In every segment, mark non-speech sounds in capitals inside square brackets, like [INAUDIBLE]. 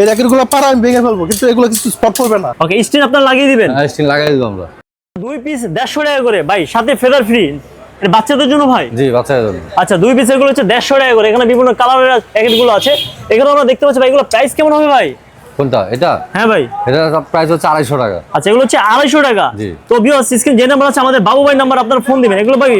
এই র্যাকেটগুলো পারা আমি ভেঙে ফেলব কিন্তু এগুলো কিছু স্পট পড়বে না। ওকে স্টিন আপনার লাগিয়ে দিবেন? স্টিল লাগাই দিব আমরা। দুই পিস দেড়শো টাকা করে। ভাই সাথে ফেদার ফ্রি বাচ্চাদের জন্য ভাই? জি বাচ্চাদের জন্য। আচ্ছা দুই পিসেরগুলো হচ্ছে দেড়শো টাকা করে। এখানে বিভিন্ন কালারের প্যাকেটগুলো আছে। এখানে আমরা দেখতে পাচ্ছি ভাই এগুলো প্রাইস কেমন হবে ভাই? কোনটা? এটা? হ্যাঁ ভাই। এটা প্রাইস হচ্ছে আড়াইশো টাকা। আচ্ছা এগুলো হচ্ছে আড়াইশো টাকা। জি। তো বিয়াস স্ক্রিন যে নাম্বার আছে আমাদের বাবু ভাই নাম্বার আপনার ফোন দিবেন। এগুলো ভাই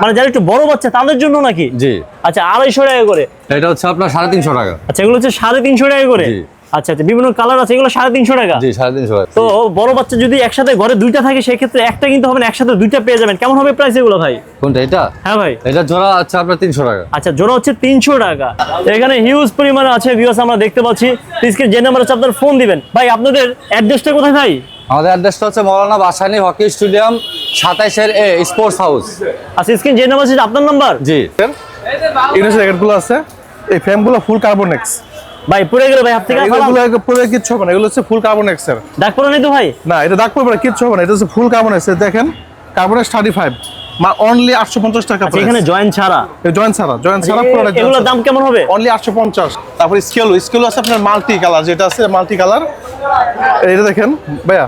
মানে যারা একটু বড় বাচ্চা তাদের জন্য নাকি? জি। আচ্ছা আড়াইশো টাকা করে। এটা হচ্ছে আপনার সাড়ে তিনশো টাকা। আচ্ছা এগুলো হচ্ছে সাড়ে তিনশো টাকা করে। জি। আচ্ছা আচ্ছা বিভিন্ন কালার আছে এগুলো সাড়ে তিনশো টাকা। জি সাড়ে তিনশো টাকা। তো বড় বাচ্চা যদি একসাথে ঘরে দুইটা থাকে সেক্ষেত্রে একটা কিন্তু হবে একসাথে দুইটা পেয়ে যাবেন। কেমন হবে প্রাইস এগুলো ভাই? কোনটা এটা? হ্যাঁ ভাই। এটা জোড়া আছে আপনার তিনশো টাকা। আচ্ছা জোড়া হচ্ছে তিনশো টাকা। এখানে হিউজ পরিমাণে আছে ভিউস আমরা দেখতে পাচ্ছি। স্ক্রিন যে নাম্বার হচ্ছে আপনার ফোন দিবেন। ভাই আপনাদের অ্যাড্রেসটা কোথায় ভাই? আমাদের অ্যাড্রেসটা হচ্ছে মৌলানা বাসানি হকি স্টেডিয়াম সাতাইশের এ স্পোর্টস হাউস আচ্ছা স্ক্রিন যে নাম্বার আছে আপনার নাম্বার জি। গুলো আছে। এই ফ্রেমগুলো ফুল কার্বনেক্স ভাই পড়ে গেল ভাই হাত থেকে এগুলো। পুরো কিচ্ছু হবে না এগুলো হচ্ছে ফুল কার্বনেক্স এর ডাক পড়ে নাই তো ভাই? না এটা দাগ পড়বে না কিচ্ছু হবে না এটা হচ্ছে ফুল কার্বনেক্স দেখেন। কার্বনেক্স থার্টি ফাইভ মা অনলি টাকা আচ্ছা, এখানে জয়েন্ট ছাড়া। জয়েন্ট ছাড়া জয়েন্ট ছাড়া পুরো এগুলোর দাম কেমন হবে? অনলি তারপরে স্কেল স্কেল আছে আপনার মাল্টি কালার যেটা আছে মাল্টি কালার এটা দেখেন ভাইয়া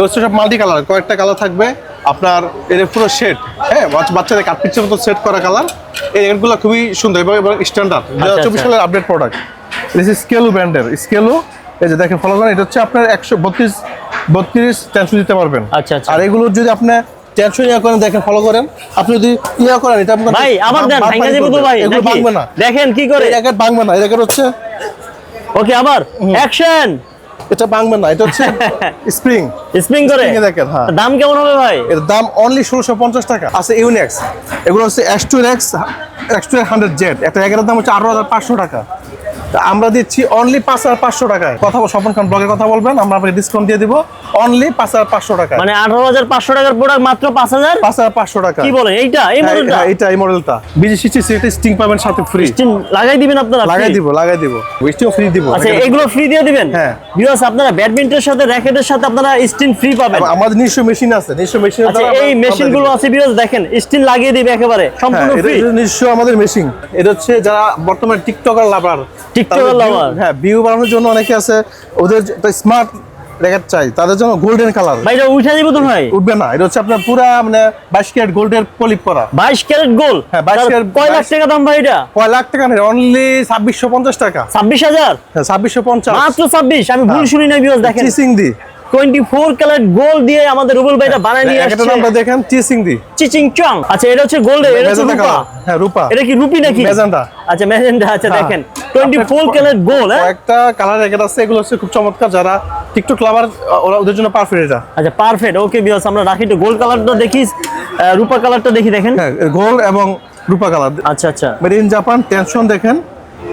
হচ্ছে সব মাল্টি কালার কয়েকটা কালার থাকবে। আপনার এর পুরো সেট হ্যাঁ বাচ্চা- বাচ্চাদের মতো সেট করা কালার এই খুবই সুন্দর এবং স্ট্যান্ডার্ড চব্বিশ। সালের আপডেট প্রোডাক্ট দিস ইজ স্কেলু ব্র্যান্ডের। স্কেলু এই যে দেখেন ফলো করেন এটা হচ্ছে আপনার একশো বত্রিশ বত্রিশ টেনশন দিতে পারবেন। আচ্ছা, আচ্ছা। আর এগুলো যদি আপনি ইয়া করেন দেখেন ফলো করেন। আপনি যদি ইয়া করেন এটা আপনার ভাই আবার দেন ভাঙা যাবে তো ভাই এগুলো ভাঙবে না। দেখেন কি করে? এই ভাঙবে না হচ্ছে ওকে আবার? অ্যাকশন এটা ভাঙবে না এটা হচ্ছে [LAUGHS] স্প্রিং। স্প্রিং করে? দেখেন, হ্যাঁ। দাম কেমন হবে ভাই? এর দাম অনলি ষোলোশো পঞ্চাশ টাকা। আছে ইউনেক্স এগুলো হচ্ছে X two X X two hundred Z একটা এগারোর দাম হচ্ছে আঠারো হাজার পাঁচশো টাকা। আমরা দিচ্ছি অনলি পাঁচ হাজার পাঁচশো টাকায়। কথা বল স্বপন খান ব্লগে কথা বলবেন আমরা আপনাকে ডিসকাউন্ট দিয়ে দিব। অনলি পাঁচ হাজার পাঁচশো টাকা মানে আঠারো হাজার পাঁচশো টাকার প্রোডাক্ট মাত্র পাঁচ হাজার? পাঁচ হাজার পাঁচশো টাকা কি বলেন এইটা এই হ্যাঁ, মডেলটা হ্যাঁ, এইটা এই মডেলটা বিজি সিক্সটি সিটি স্টিং পাবেন সাথে ফ্রি স্টিং লাগাই দিবেন আপনারা লাগাই দিব লাগাই দিব। স্টিং ফ্রি দিব। আচ্ছা এগুলো ফ্রি দিয়ে দিবেন? হ্যাঁ। ভিউয়ার্স আপনারা ব্যাডমিন্টনের সাথে র্যাকেটের সাথে আপনারা স্টিন ফ্রি পাবেন। আমাদের নিজস্ব মেশিন আছে নিজস্ব মেশিন আচ্ছা এই মেশিনগুলো আছে ভিউয়ার্স দেখেন স্টিন লাগিয়ে দিবে একেবারে সম্পূর্ণ হ্যাঁ, ফ্রি এটা নিজস্ব আমাদের মেশিন এটা হচ্ছে যারা বর্তমানে টিকটকার লাভার হ্যাঁ ভিউ বাড়ানোর জন্য অনেকে আছে ওদের স্মার্ট র্যাকেট চাই তাদের জন্য গোল্ডেন কালার ভাই এটা উঠে দিব তো ভাই উঠবে না এটা হচ্ছে আপনার পুরা মানে বাইশ ক্যারেট গোল্ডের পলিপ করা। বাইশ ক্যারেট গোল হ্যাঁ, 22 ক্যারেট- কয় লাখ টাকা দাম ভাই এটা? কয় লাখ টাকা নেই অনলি ছাব্বিশশো পঞ্চাশ টাকা। ছাব্বিশ হাজার? হ্যাঁ মাত্র আমি ভুল। শুনি না ভিউয়ার্স দেখেন। চিসিং দি টোয়েন্টি ফোর ক্যারেট গোল দিয়ে আমাদের রুবেল ভাইটা বানায় নিয়ে নামটা দেখেন দি চিচিং চং আচ্ছা এটা হচ্ছে গোল্ড এটা হচ্ছে রূপা। কালার। হ্যাঁ রূপা। এটা কি রুপি নাকি? মেজেন্টা আচ্ছা আচ্ছা হ্যাঁ। দেখেন। ক্যারেট হ্যাঁ? একটা কালার র্যাকেট আছে এগুলো হচ্ছে খুব চমৎকার। যারা টিকটক লাভার ওরা ওদের জন্য পারফেক্ট এটা। আচ্ছা পারফেক্ট ওকে বিয়াস আমরা রাখি গোল্ড কালারটা দেখি। রূপা কালারটা দেখি দেখেন। হ্যাঁ গোল্ড এবং রূপা কালার। আচ্ছা আচ্ছা। মেড ইন জাপান টেনশন দেখেন।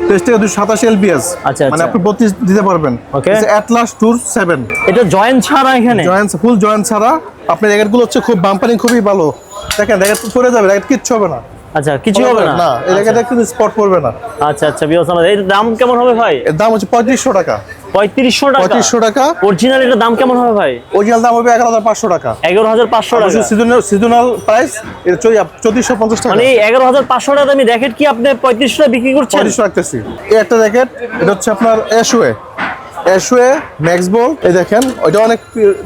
তেইশ থেকে দুশো সাতাশ এলপিএস আচ্ছা, মানে আচ্ছা। আপনি বত্রিশ দিতে পারবেন। Okay. অ্যাটলাস টুর সেভেন এটা জয়েন্ট ছাড়া এখানে? জয়েন্ট ফুল জয়েন্ট ছাড়া। আপনার র্যাকেটগুলো হচ্ছে খুব বাম্পারিং খুবই ভালো। দেখেন র্যাকেট পরে যাবে র্যাকেট কিচ্ছু হবে না। আচ্ছা কিছু হবে না? না এই র্যাকেটে কিন্তু স্পট পড়বে না। আচ্ছা আচ্ছা বিয়াস এর দাম কেমন হবে ভাই? এর দাম হচ্ছে পঁয়ত্রিশশো টাকা। পঁয়ত্রিশশো টাকা? পঁয়ত্রিশশো টাকা। অরিজিনাল এটার দাম কেমন হবে ভাই? অরিজিনাল দাম হবে এগারো হাজার পাঁচশো টাকা। এগারো হাজার পাঁচশো টাকা। সিজনাল সিজনাল প্রাইস চৌত্রিশশো পঞ্চাশ টাকা। মানে এগারো হাজার পাঁচশো টাকা আমি র্যাকেট কি আপনি পঁয়ত্রিশশো টাকা বিক্রি করছেন? পঁয়ত্রিশশো রাখতেছি। এই একটা র্যাকেট এটা হচ্ছে আপনার অ্যাশওয়ে অ্যাশওয়ে ম্যাক্স বল এই দেখেন ওইটা অনেক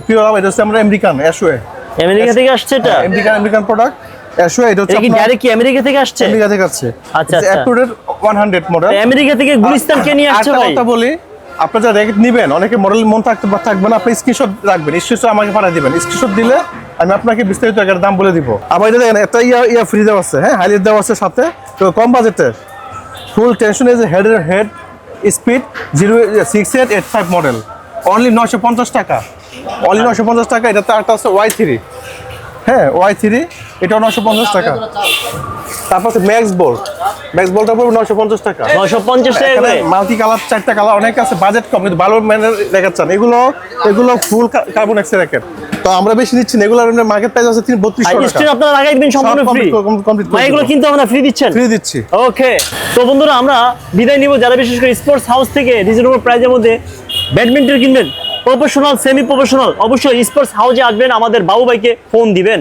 পিওর এটা হচ্ছে আমরা আমেরিকান অ্যাশওয়ে আমেরিকা থেকে আসছে এটা? আমেরিকান আমেরিকান প্রোডাক্ট অ্যাশওয়ে এটা হচ্ছে কি ডাইরেক্ট কি আমেরিকা থেকে আসছে? আমেরিকা থেকে আসছে। আচ্ছা, আচ্ছা। মডেল আমেরিকা থেকে গুলিস্তান কে নিয়ে আসছে ভাই? কথা বলি আপনার যা র্যাকেট নিবেন অনেকে মডেল মন থাকতে থাকবে না আপনি স্ক্রিনশট রাখবেন স্ক্রিনশট আমাকে পাঠিয়ে দিবেন। স্ক্রিনশট দিলে আমি আপনাকে বিস্তারিত এর দাম বলে দিব। আবার এটা দেখেন একটা ইয়া ইয়া ফ্রি দেওয়া আছে হ্যাঁ হাইলাইট দেওয়া আছে সাথে। তো কম বাজেটের full tension is head head speed zero six eight eight five model only নশো পঞ্চাশ টাকা। অনলি নশো পঞ্চাশ টাকা এটাতে একটা আছে ওয়াই থ্রি হ্যাঁ ওয়াই থ্রি এটাও নশো পঞ্চাশ টাকা। তারপর হচ্ছে ম্যাক্স বোল্ট ম্যাক্স বোল্টটা পড়বে নশো পঞ্চাশ টাকা। নশো পঞ্চাশ টাকা মাল্টি কালার চারটা কালার অনেক আছে বাজেট কম কিন্তু ভালো ম্যানের র্যাকেট চান এগুলো এগুলো ফুল কার্বন এক্সের র্যাকেট তো আমরা বেশি নিচ্ছি এগুলো মার্কেট প্রাইস আছে তিন বত্রিশশো টাকা। আপনারা লাগাই দিবেন সম্পূর্ণ সব ফ্রি এগুলো কিন্তু আমরা ফ্রি দিচ্ছেন। ফ্রি দিচ্ছি। ওকে তো বন্ধুরা আমরা বিদায় নিব। যারা বিশেষ করে স্পোর্টস হাউস থেকে রিজনেবল প্রাইজের মধ্যে ব্যাডমিন্টন কিনবেন। প্রফেশনাল সেমি প্রফেশনাল অবশ্যই স্পোর্টস হাউসে আসবেন আমাদের বাবু ভাইকে ফোন দিবেন।